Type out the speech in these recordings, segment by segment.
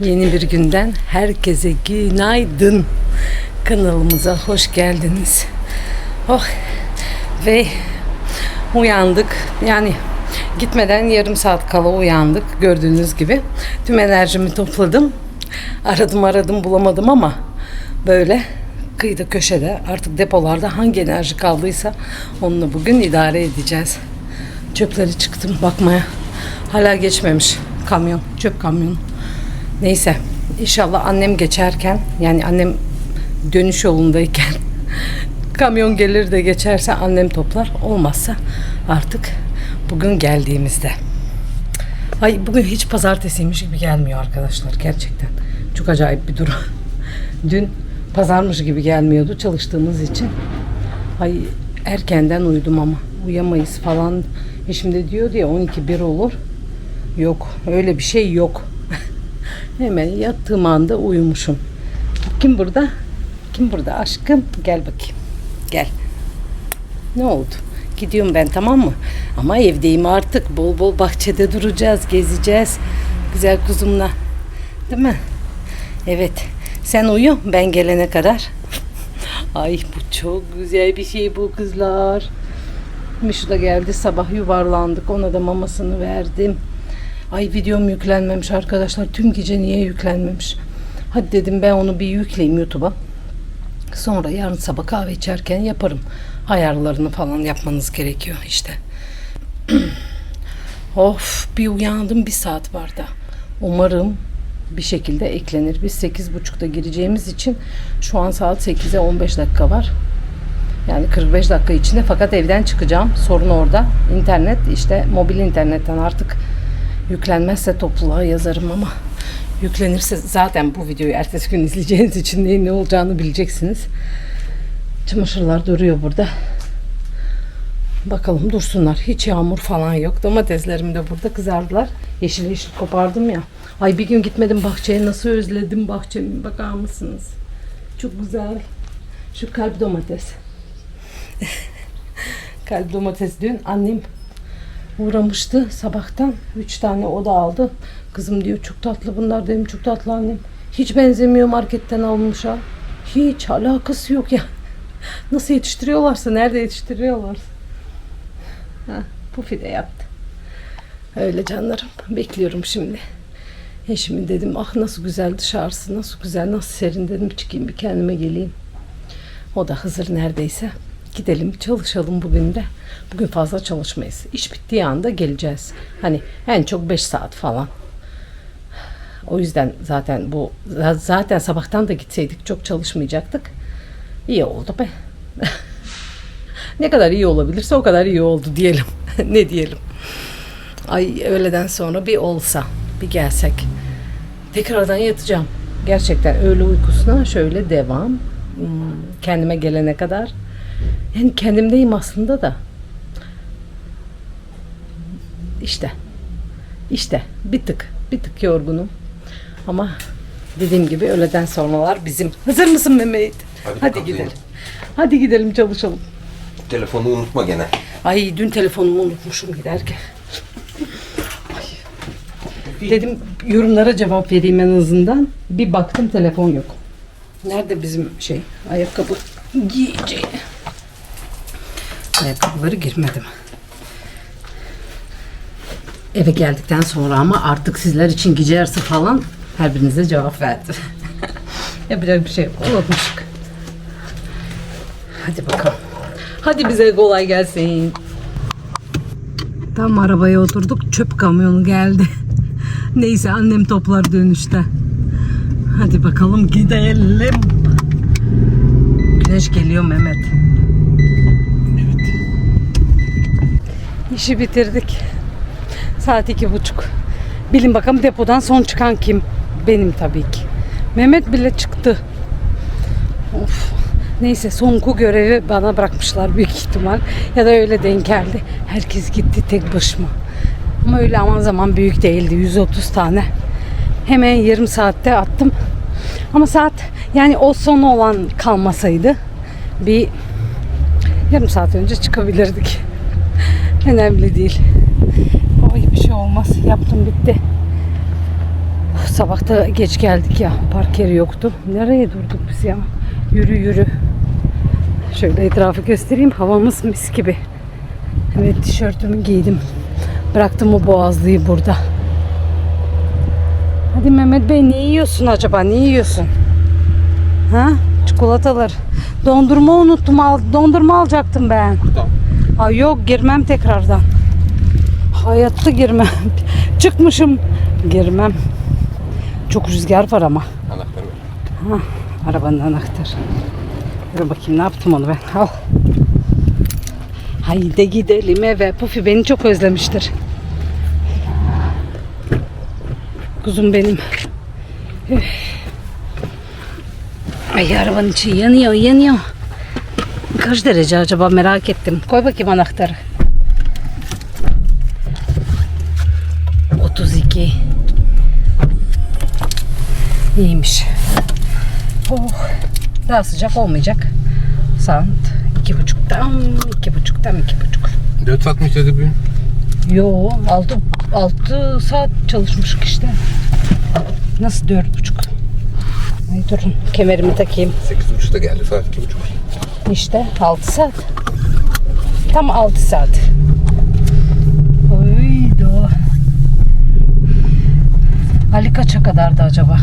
Yeni bir günden herkese günaydın. Kanalımıza hoş geldiniz. Oh ve uyandık. Yani gitmeden yarım saat kala uyandık. Gördüğünüz gibi tüm enerjimi topladım. Aradım aradım bulamadım ama böyle kıyıda köşede artık depolarda hangi enerji kaldıysa onunla bugün idare edeceğiz. Çöpleri çıktım bakmaya. Hala geçmemiş kamyon, çöp kamyonu. Neyse inşallah annem geçerken yani annem dönüş yolundayken kamyon gelir de geçerse annem toplar. Olmazsa artık bugün geldiğimizde. Ay bugün hiç pazartesiymiş gibi gelmiyor arkadaşlar gerçekten. Çok acayip bir durum. Dün pazarmış gibi gelmiyordu çalıştığımız için. Ay erkenden uyudum ama uyamayız falan. Eşim de diyor ya 12-1 olur. Yok öyle bir şey yok. Hemen yattığım anda uyumuşum. Kim burada? Kim burada aşkım? Gel bakayım. Gel. Ne oldu? Gidiyorum ben tamam mı? Ama evdeyim artık. Bol bol bahçede duracağız, gezeceğiz. Güzel kuzumla. Değil mi? Evet. Sen uyu ben gelene kadar. Ay bu çok güzel bir şey bu kızlar. Mişu da geldi sabah yuvarlandık. Ona da mamasını verdim. Ay videom yüklenmemiş arkadaşlar. Tüm gece niye yüklenmemiş? Hadi dedim ben onu bir yükleyeyim YouTube'a. Sonra yarın sabah kahve içerken yaparım. Ayarlarını falan yapmanız gerekiyor işte. of bir uyandım bir saat var da. Umarım bir şekilde eklenir. Biz 8.30'da gireceğimiz için şu an saat 8'e 15 dakika var. Yani 45 dakika içinde fakat evden çıkacağım. Sorun orada. İnternet işte mobil internetten artık yüklenmezse topluluğa yazarım ama yüklenirse zaten bu videoyu ertesi gün izleyeceğiniz için neyin ne olacağını bileceksiniz. Çamaşırlar duruyor burada. Bakalım dursunlar. Hiç yağmur falan yok. Domateslerim de burada kızardılar. Yeşil yeşil kopardım ya. Ay bir gün gitmedim bahçeye. Nasıl özledim bahçemi. Bakar mısınız? Çok güzel. Şu kalp domates. kalp domates dün annem uğramıştı sabahtan. Üç tane o da aldı. Kızım diyor çok tatlı bunlar dedim çok tatlı annem. Hiç benzemiyor marketten almış ha. Hiç alakası yok ya. Nasıl yetiştiriyorlarsa, nerede yetiştiriyorlarsa. Ha, Pufi de yaptı. Öyle canlarım. Bekliyorum şimdi. Eşimin dedim ah nasıl güzel dışarısı, nasıl güzel, nasıl serin dedim çıkayım bir kendime geleyim. O da Hızır neredeyse. Gidelim çalışalım bugün de. Bugün fazla çalışmayız. İş bittiği anda geleceğiz. Hani en çok 5 saat falan. O yüzden zaten bu zaten sabahtan da gitseydik çok çalışmayacaktık. İyi oldu be. ne kadar iyi olabilirse o kadar iyi oldu diyelim. ne diyelim. Ay öğleden sonra bir olsa, bir gelsek. Tekrardan yatacağım. Gerçekten öğle uykusuna şöyle devam. Hmm, Kendime gelene kadar. Yani kendimdeyim aslında da. İşte. İşte bir tık, bir tık yorgunum. Ama dediğim gibi öğleden sonralar bizim. Hazır mısın Mehmet? Hadi Hadi gidelim. Hadi gidelim çalışalım. Telefonu unutma gene. Ay dün telefonumu unutmuşum giderken. Ay. Dedim yorumlara cevap vereyim en azından. Bir baktım telefon yok. Nerede bizim şey ayakkabı giyeceği? Ayakkabıları girmedim. Eve geldikten sonra ama artık sizler için gece yarısı falan her birinize cevap verdim. Yapacak bir şey yok. Hadi bakalım. Hadi bize kolay gelsin. Tam arabaya oturduk. Çöp kamyonu geldi. Neyse annem toplar dönüşte. Hadi bakalım gidelim. Güneş geliyor Mehmet. İşi bitirdik. Saat iki buçuk. Bilin bakalım depodan son çıkan kim? Benim tabii ki. Mehmet bile çıktı. Of. Neyse sonku görevi bana bırakmışlar büyük ihtimal. Ya da öyle denk geldi. Herkes gitti tek başıma. Ama öyle aman zaman büyük değildi. 130 tane. Hemen yarım saatte attım. Ama saat yani o son olan kalmasaydı bir yarım saat önce çıkabilirdik. Önemli değil. Ay bir şey olmaz. Yaptım bitti. Sabahta geç geldik ya. Park yeri yoktu. Nereye durduk biz ya? Yürü yürü. Şöyle etrafı göstereyim. Havamız mis gibi. Evet tişörtümü giydim. Bıraktım o boğazlıyı burada. Hadi Mehmet Bey ne yiyorsun acaba? Ne yiyorsun? Ha? Çikolatalar. Dondurma unuttum. Al, dondurma alacaktım ben. Tamam. Ay yok girmem tekrardan. Hayatta girmem. Çıkmışım. Girmem. Çok rüzgar var ama. Anahtarı ver. Ha, arabanın anahtarı. Dur bakayım ne yaptım onu ben. Al. Haydi gidelim eve. Pufi beni çok özlemiştir. Kuzum benim. Üf. Ay arabanın içi yanıyor yanıyor. Kaç derece acaba merak ettim. Koy bakayım anahtarı. 32. İyiymiş. Oh, daha sıcak olmayacak. Saat iki buçuktan, iki buçuktan, iki buçuk. 4 saat mi içeceğiz bugün? Yo, altı, altı saat çalışmışık işte. Nasıl dört buçuk? Ay durun, kemerimi takayım. 8.30'da geldi saat 2.30. İşte 6 saat. Tam 6 saat. Oydu. Ali kaça kadardı acaba?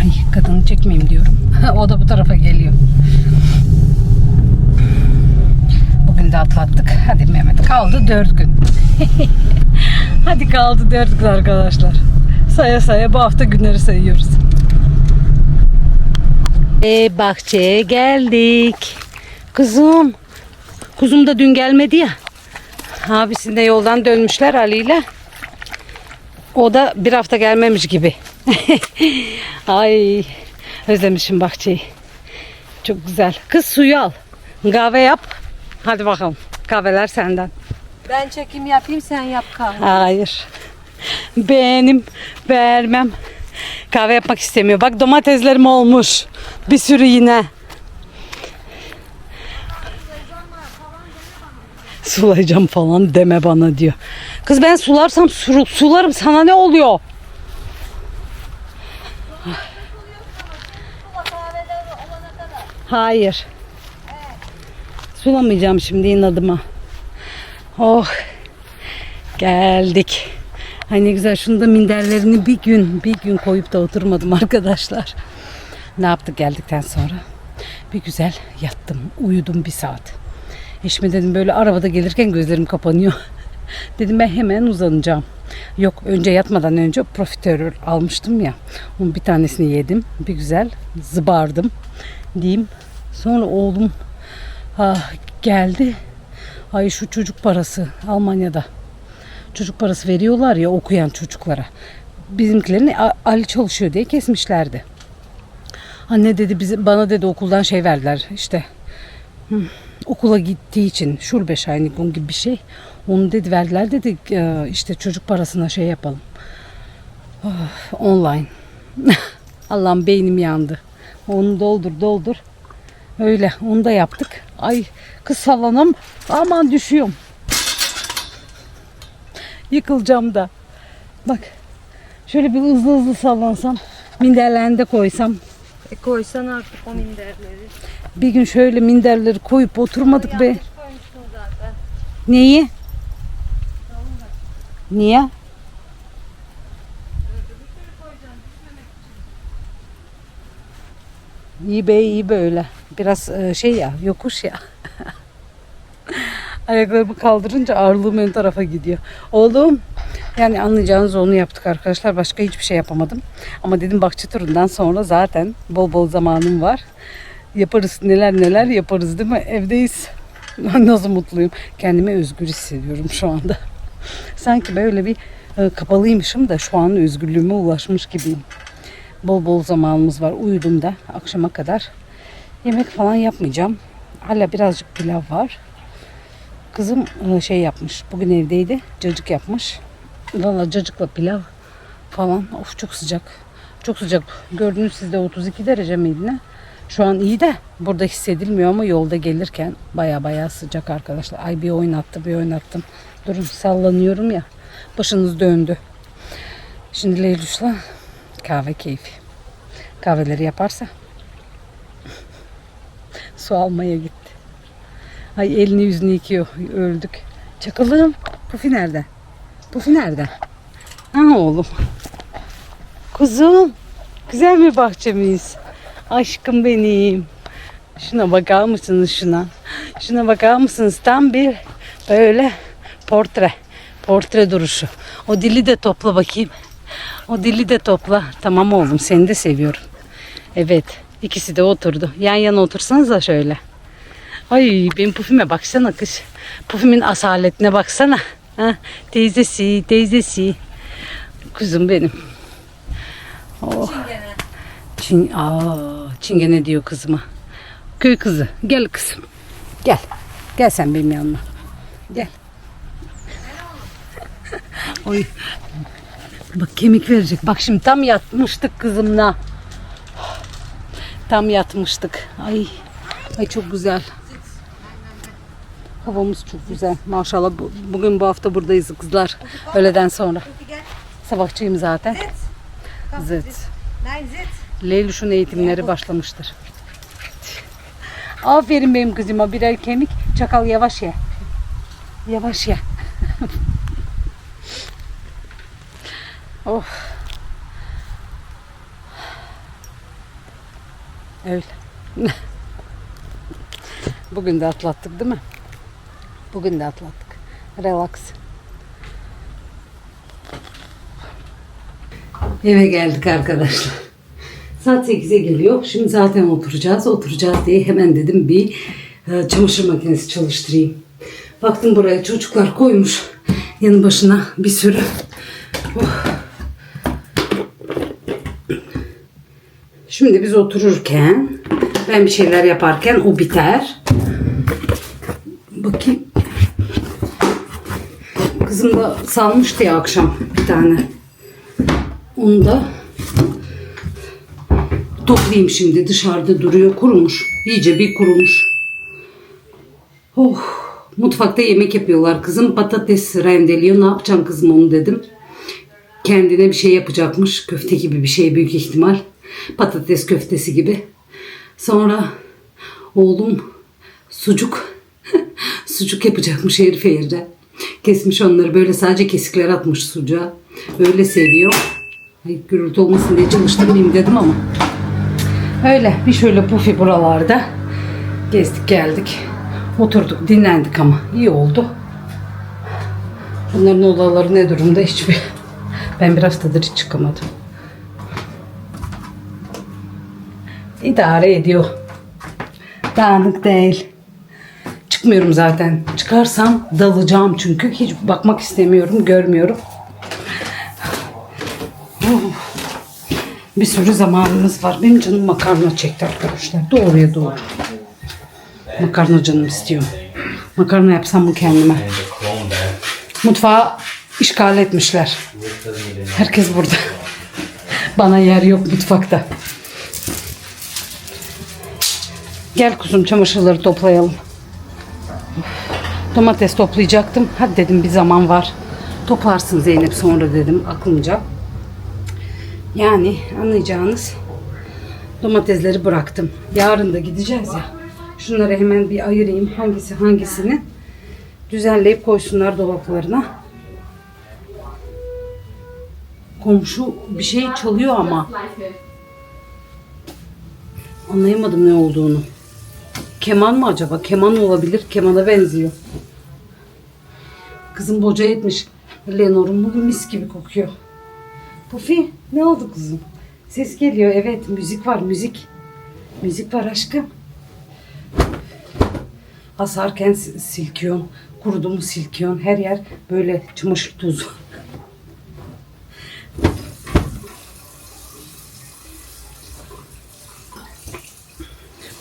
Ay kadını çekmeyeyim diyorum. o da bu tarafa geliyor. Bugün de atlattık. Hadi Mehmet kaldı 4 gün. Hadi kaldı 4 gün arkadaşlar. Saya saya bu hafta günleri sayıyoruz. E bahçeye geldik. Kızım. Kuzum da dün gelmedi ya. Abisini de yoldan dönmüşler Ali ile. O da bir hafta gelmemiş gibi. Ay özlemişim bahçeyi. Çok güzel. Kız suyu al. Kahve yap. Hadi bakalım. Kahveler senden. Ben çekim yapayım sen yap kahve. Hayır. Benim vermem. Kahve yapmak istemiyor. Bak domateslerim olmuş. Bir sürü yine. Sulayacağım falan deme bana diyor. Kız ben sularsam su- sularım sana ne oluyor? Hayır. Sulamayacağım şimdi inadıma. Oh. Geldik. Ay ne güzel şunu da minderlerini bir gün bir gün koyup da oturmadım arkadaşlar. Ne yaptık geldikten sonra? Bir güzel yattım. Uyudum bir saat. Eşime dedim böyle arabada gelirken gözlerim kapanıyor. dedim ben hemen uzanacağım. Yok önce yatmadan önce profiterol almıştım ya. Onun bir tanesini yedim. Bir güzel zıbardım diyeyim. Sonra oğlum ah, geldi. Ay şu çocuk parası Almanya'da. Çocuk parası veriyorlar ya okuyan çocuklara. Bizimkilerin A- Ali çalışıyor diye kesmişlerdi. Anne dedi bizi bana dedi okuldan şey verdiler işte hmm, okula gittiği için Schulbescheinigung gibi bir şey. Onu dedi verdiler dedi "e, işte çocuk parasına şey yapalım. Of, online. Allah'ım beynim yandı. Onu doldur doldur. Öyle onu da yaptık. Ay kız sallanım. Aman düşüyorum. Yıkılacağım da. Bak. Şöyle bir hızlı hızlı sallansam. Minderlerini de koysam. E koysan artık o minderleri. Bir gün şöyle minderleri koyup oturmadık be. Yanlış koymuşsun zaten. Neyi? Niye? İyi be iyi böyle. Biraz e, şey ya yokuş ya. Ayaklarımı kaldırınca ağırlığım ön tarafa gidiyor. Oğlum yani anlayacağınız onu yaptık arkadaşlar. Başka hiçbir şey yapamadım. Ama dedim bahçe turundan sonra zaten bol bol zamanım var. Yaparız neler neler yaparız değil mi? Evdeyiz. Nasıl mutluyum. Kendimi özgür hissediyorum şu anda. Sanki böyle bir e, kapalıymışım da şu an özgürlüğüme ulaşmış gibiyim. Bol bol zamanımız var. Uyudum da akşama kadar. Yemek falan yapmayacağım. Hala birazcık pilav var. Kızım e, şey yapmış. Bugün evdeydi. Cacık yapmış. Valla cacıkla pilav falan. Of çok sıcak. Çok sıcak. Gördüğünüz sizde 32 derece miydi ne? Şu an iyi de burada hissedilmiyor ama yolda gelirken baya baya sıcak arkadaşlar. Ay bir oynattı bir oynattım. Durun sallanıyorum ya. Başınız döndü. Şimdi Leylüş'la kahve keyfi. Kahveleri yaparsa su almaya gitti. Ay elini yüzünü yıkıyor. Öldük. Çakalım. Pufi nerede? Pufi nerede? Ha oğlum. Kuzum. Güzel bir bahçemiz. Aşkım benim. Şuna bakar mısınız şuna? Şuna bakar mısınız? Tam bir böyle portre. Portre duruşu. O dili de topla bakayım. O dili de topla. Tamam oğlum seni de seviyorum. Evet. ikisi de oturdu. Yan yana otursanız da şöyle. Ay benim pufime baksana kız. Pufimin asaletine baksana. Ha, teyzesi, teyzesi. Kuzum benim. Oh. Çin, aa, çingene diyor kızıma. Köy kızı. Gel kızım. Gel. Gel sen benim yanıma. Gel. Oy. Bak kemik verecek. Bak şimdi tam yatmıştık kızımla. Tam yatmıştık. Ay. Ay çok güzel. Havamız çok güzel. Maşallah bu- bugün bu hafta buradayız kızlar. Öğleden sonra. Sabahçıyım zaten. Zıt. Leylüş'ün eğitimleri başlamıştır. Aferin benim kızıma birer kemik. Çakal yavaş ye. Yavaş ye. oh. Öyle. Bugün de atlattık değil mi? Bugün de atlattık. Relax. Eve geldik arkadaşlar. Saat 8'e geliyor. Şimdi zaten oturacağız. Oturacağız diye hemen dedim bir e, çamaşır makinesi çalıştırayım. Baktım buraya çocuklar koymuş. Yanı başına bir sürü. Oh. Şimdi biz otururken ben bir şeyler yaparken o biter. Bakayım. Kızım da salmıştı ya akşam bir tane. Onu da toplayayım şimdi. Dışarıda duruyor. Kurumuş. İyice bir kurumuş. Oh. Mutfakta yemek yapıyorlar. Kızım patates rendeliyor. Ne yapacaksın kızım onu dedim. Kendine bir şey yapacakmış. Köfte gibi bir şey büyük ihtimal. Patates köftesi gibi. Sonra oğlum sucuk sucuk yapacakmış herife yerde. Kesmiş onları böyle sadece kesikler atmış sucuğa. Öyle seviyor. Ay, gürültü olmasın diye çalıştırmayayım dedim ama. Öyle bir şöyle pufi buralarda gezdik geldik. Oturduk dinlendik ama iyi oldu. Bunların odaları ne durumda hiçbir. Ben bir haftadır hiç çıkamadım. İdare ediyor. Dağınık değil. Çıkmıyorum zaten. Çıkarsam dalacağım çünkü. Hiç bakmak istemiyorum, görmüyorum. Bir sürü zamanımız var. Benim canım makarna çekti arkadaşlar. Doğruya doğru. Makarna canım istiyor. Makarna yapsam mı kendime? Mutfağı işgal etmişler. Herkes burada. Bana yer yok mutfakta. Gel kuzum çamaşırları toplayalım. Domates toplayacaktım. Hadi dedim bir zaman var. Toplarsın Zeynep sonra dedim aklımca. Yani anlayacağınız domatesleri bıraktım. Yarın da gideceğiz ya. Şunları hemen bir ayırayım. Hangisi hangisini düzenleyip koysunlar dolaplarına. Komşu bir şey çalıyor ama. Anlayamadım ne olduğunu. Keman mı acaba? Keman olabilir. Kemana benziyor. Kızım boca etmiş. Lenor'un bugün mis gibi kokuyor. Pufi ne oldu kızım? Ses geliyor evet müzik var müzik. Müzik var aşkım. Asarken sil- silkiyorsun. Kurudu mu silkiyorsun. Her yer böyle çamaşır tozu.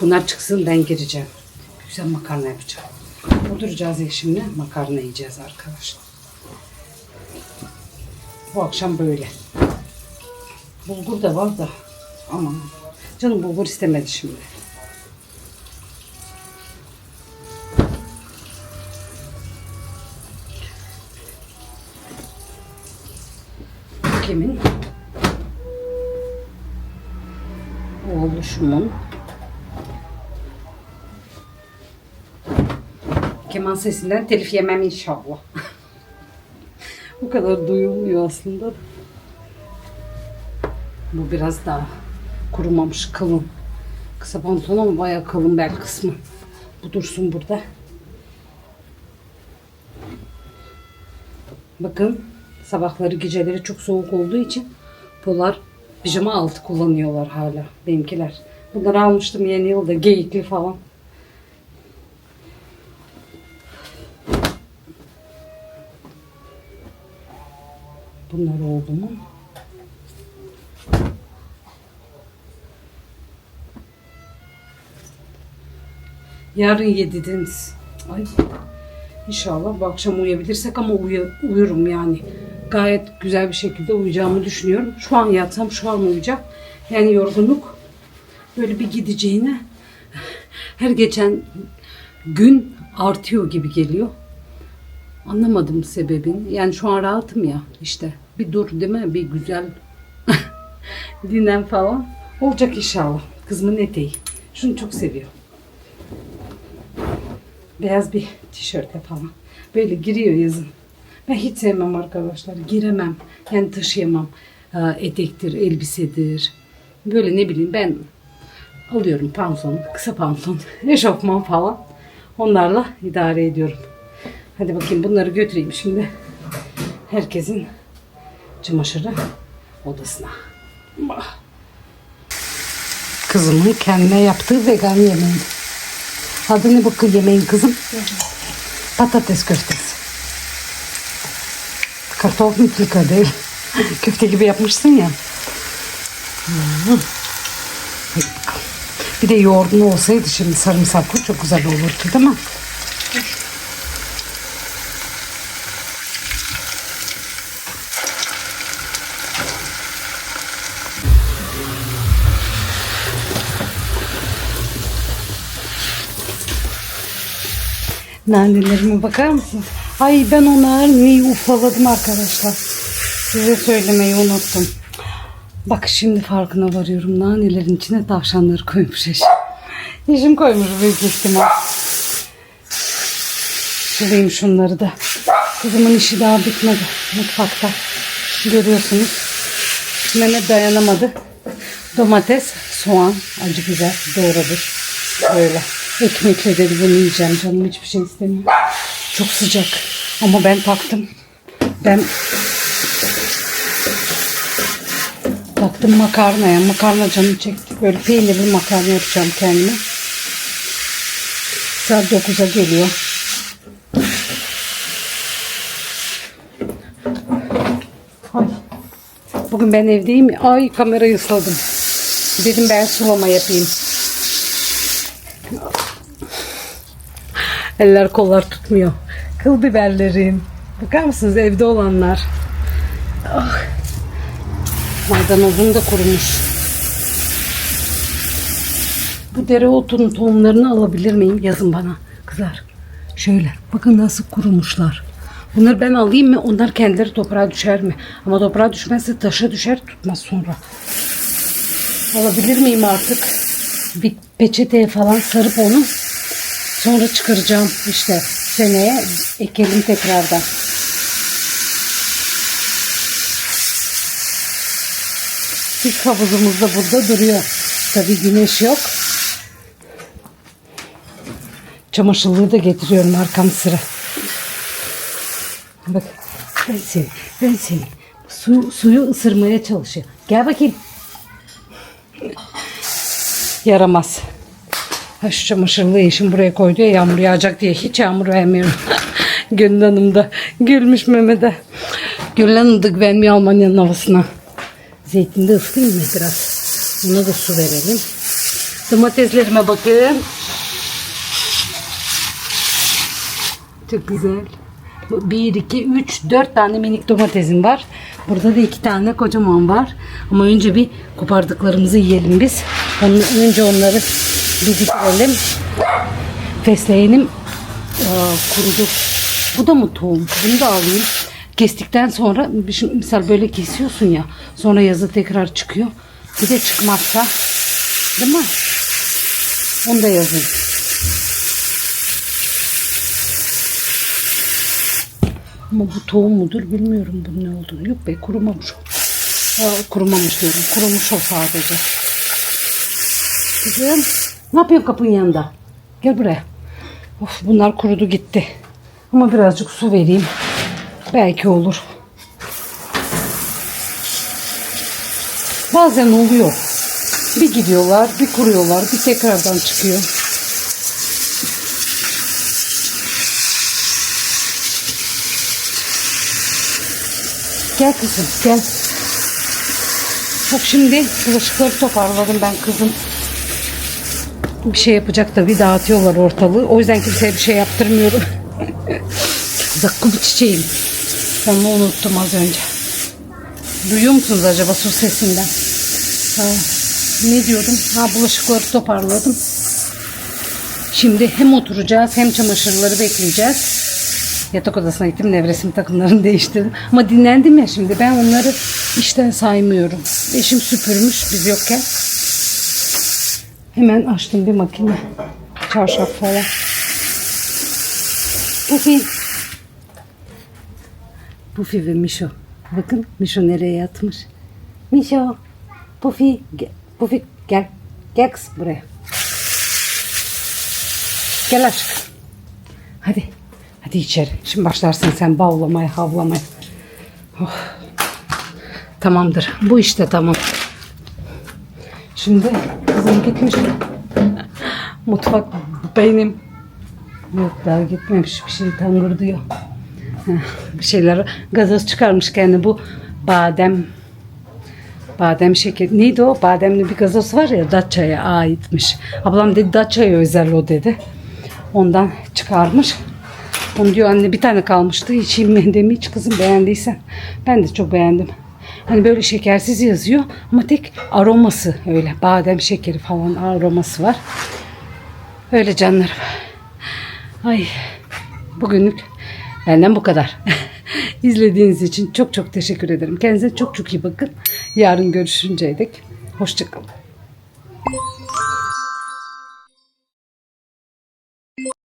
Bunlar çıksın ben gireceğim. Güzel makarna yapacağım. Oturacağız şimdi makarna yiyeceğiz arkadaşlar. Bu akşam böyle. Bulgur da var da. Aman. Canım bulgur istemedi şimdi. kimin? Oğluşumun. Keman sesinden telif yemem inşallah. Bu kadar duyulmuyor aslında. da. Bu biraz daha kurumamış kalın. Kısa pantolon ama bayağı kalın bel kısmı. Bu dursun burada. Bakın sabahları geceleri çok soğuk olduğu için polar pijama altı kullanıyorlar hala benimkiler. Bunları almıştım yeni yılda geyikli falan. Bunlar oldu mu? Yarın yedidiniz. Ay. İnşallah bu akşam uyuyabilirsek ama uyu- uyurum yani. Gayet güzel bir şekilde uyuyacağımı düşünüyorum. Şu an yatsam şu an uyuyacağım. Yani yorgunluk böyle bir gideceğine her geçen gün artıyor gibi geliyor. Anlamadım sebebini. Yani şu an rahatım ya işte. Bir dur değil mi? Bir güzel dinlen falan. Olacak inşallah. Kızımın eteği. Şunu çok seviyor. Beyaz bir tişörte falan. Böyle giriyor yazın. Ben hiç sevmem arkadaşlar. Giremem. Yani taşıyamam. Etektir, elbisedir. Böyle ne bileyim ben alıyorum pantolon, kısa pantolon, eşofman falan. Onlarla idare ediyorum. Hadi bakayım bunları götüreyim şimdi. Herkesin çamaşırı odasına. Kızımın kendine yaptığı vegan yemeği. Adı ne bu yemeğin kızım? Patates köftesi. Kartof mutlaka değil. Köfte gibi yapmışsın ya. Bir de yoğurdun olsaydı şimdi sarımsaklı çok güzel olurdu değil mi? Nanelerime bakar mısınız? Ay ben ona neyi ufaladım arkadaşlar. Size söylemeyi unuttum. Bak şimdi farkına varıyorum. Nanelerin içine tavşanları koymuş eşim. Eşim koymuş büyük ihtimal. Şurayım şunları da. Kızımın işi daha bitmedi mutfakta. Görüyorsunuz. Mehmet dayanamadı. Domates, soğan, acı biber doğradı. Böyle. Ekmekle dedi bunu yiyeceğim canım hiçbir şey istemiyor. Çok sıcak. Ama ben taktım. Ben taktım makarnaya. Makarna canım çekti. Böyle peynirli makarna yapacağım kendime. Saat 9'a geliyor. Ay. Bugün ben evdeyim. Ay kamerayı ısladım. Dedim ben sulama yapayım. Eller kollar tutmuyor. Kıl biberlerim. Bakar mısınız evde olanlar? Ah. Maydanozum da kurumuş. Bu dereotunun tohumlarını alabilir miyim? Yazın bana kızlar. Şöyle bakın nasıl kurumuşlar. Bunları ben alayım mı? Onlar kendileri toprağa düşer mi? Ama toprağa düşmezse taşa düşer tutmaz sonra. Alabilir miyim artık? Bir peçeteye falan sarıp onu sonra çıkaracağım işte seneye ekelim tekrardan. Fiş havuzumuz da burada duruyor. Tabii güneş yok. Çamaşırlığı da getiriyorum arkam sıra. Bak ben seni, ben seni. Su, suyu ısırmaya çalışıyor. Gel bakayım. Yaramaz. Ha şu çamaşırlığı eşim buraya koydu ya yağmur yağacak diye hiç yağmur vermiyorum. Gönül Hanım da gülmüş Mehmet'e. Gönül Hanım da güvenmiyor Almanya'nın havasına. Zeytin de ıslayayım mı biraz? Buna da su verelim. Domateslerime bakın. Çok güzel. Bu Bir, iki, üç, dört tane minik domatesim var. Burada da iki tane kocaman var. Ama önce bir kopardıklarımızı yiyelim biz. Onun, önce onları bir bitirelim. Fesleğenim aa, kurudu. Bu da mı tohum? Bunu da alayım. Kestikten sonra şimdi misal böyle kesiyorsun ya. Sonra yazı tekrar çıkıyor. Bir de çıkmazsa değil mi? Onu da yazın. Ama bu tohum mudur bilmiyorum bunun ne olduğunu. Yok be kurumamış. Aa, kurumamış diyorum. Kurumuş o sadece. Kızım ne yapıyorsun kapının yanında? Gel buraya. Of bunlar kurudu gitti. Ama birazcık su vereyim. Belki olur. Bazen oluyor. Bir gidiyorlar, bir kuruyorlar, bir tekrardan çıkıyor. Gel kızım, gel. Bak şimdi bulaşıkları toparladım ben kızım. Bir şey yapacak tabii dağıtıyorlar ortalığı. O yüzden kimseye bir şey yaptırmıyorum. Zakkum çiçeğim. Onu unuttum az önce. Duyuyor musunuz acaba su sesinden? Ha, ne diyordum? Ha bulaşıkları toparladım. Şimdi hem oturacağız hem çamaşırları bekleyeceğiz. Yatak odasına gittim nevresim takımlarını değiştirdim. Ama dinlendim ya şimdi ben onları işten saymıyorum. Eşim süpürmüş biz yokken. Hemen açtım bir makine. Çarşaf falan. Pufi. Pufi ve Mişo. Bakın Mişo nereye yatmış. Mişo. Pufi. Gel. Pufi gel. Gel kız buraya. Gel aşkım. Hadi. Hadi içeri. Şimdi başlarsın sen bavlamaya, havlamaya. Oh. Tamamdır. Bu işte tamam. Şimdi kızım gitmiş. Mutfak benim. Yok daha gitmemiş. Bir şey tangır diyor. Bir şeyler gazoz çıkarmış kendi bu badem badem şeker. Neydi o? Bademli bir gazoz var ya Datça'ya aitmiş. Ablam dedi Datça'ya özel o dedi. Ondan çıkarmış. Onu diyor anne bir tane kalmıştı. İçeyim mi dedim hiç kızım beğendiysen. Ben de çok beğendim. Hani böyle şekersiz yazıyor ama tek aroması öyle. Badem şekeri falan aroması var. Öyle canlarım. Ay bugünlük benden bu kadar. İzlediğiniz için çok çok teşekkür ederim. Kendinize çok çok iyi bakın. Yarın görüşünceye dek. Hoşçakalın.